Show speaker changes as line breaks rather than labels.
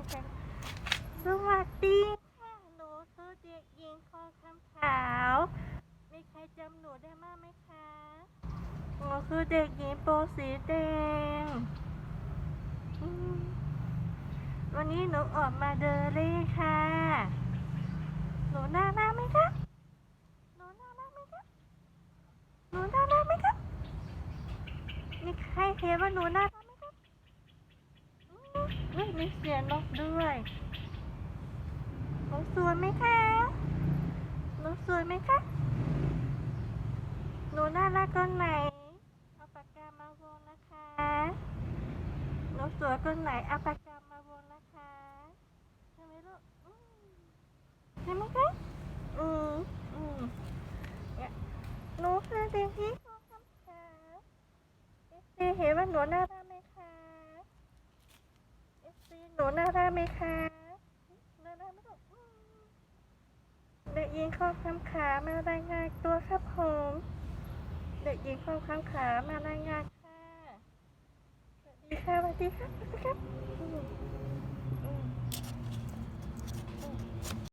มากันสวัสดีค่ะหนูคือเด็กหญิงคอคำขาว มีใครจำหนูได้บ้างไหมคะหนูคือเด็กหญิงโปสีแดง วันนี้หนูออกมาเดินเล่ค่ะ หนูน่ารักไหมคะหนูน่ารักไหมคะหนูน่ารักไหมคะมีใครเห็นว่าหนูน่ารัก ฮ้ยมีเสียงนกด้วยหนูสวยไหมคะหนูสวยไหมคะหนูน่ารักคนไหนเอาปากกามาวงนะคะหนูสวยคนไหนเอาปากกามาวงนะคะใช่ไหมลูกใช่ไหมคะอืมอืมเนี่ยหนูคือเด็กที่ชอบคำถามเอฟซีเห็นว่าหนูน่ารักไหมคะเอฟซีห นูน่ารักไหมคะน่ารักไหมลูกเด็กหญิงข้อคำขามารายงานตัวครับผม เด็กหญิงข้อคำขามารายงานค่ะสวัสดีค่ะสวัสดีครับสวัสดีครับ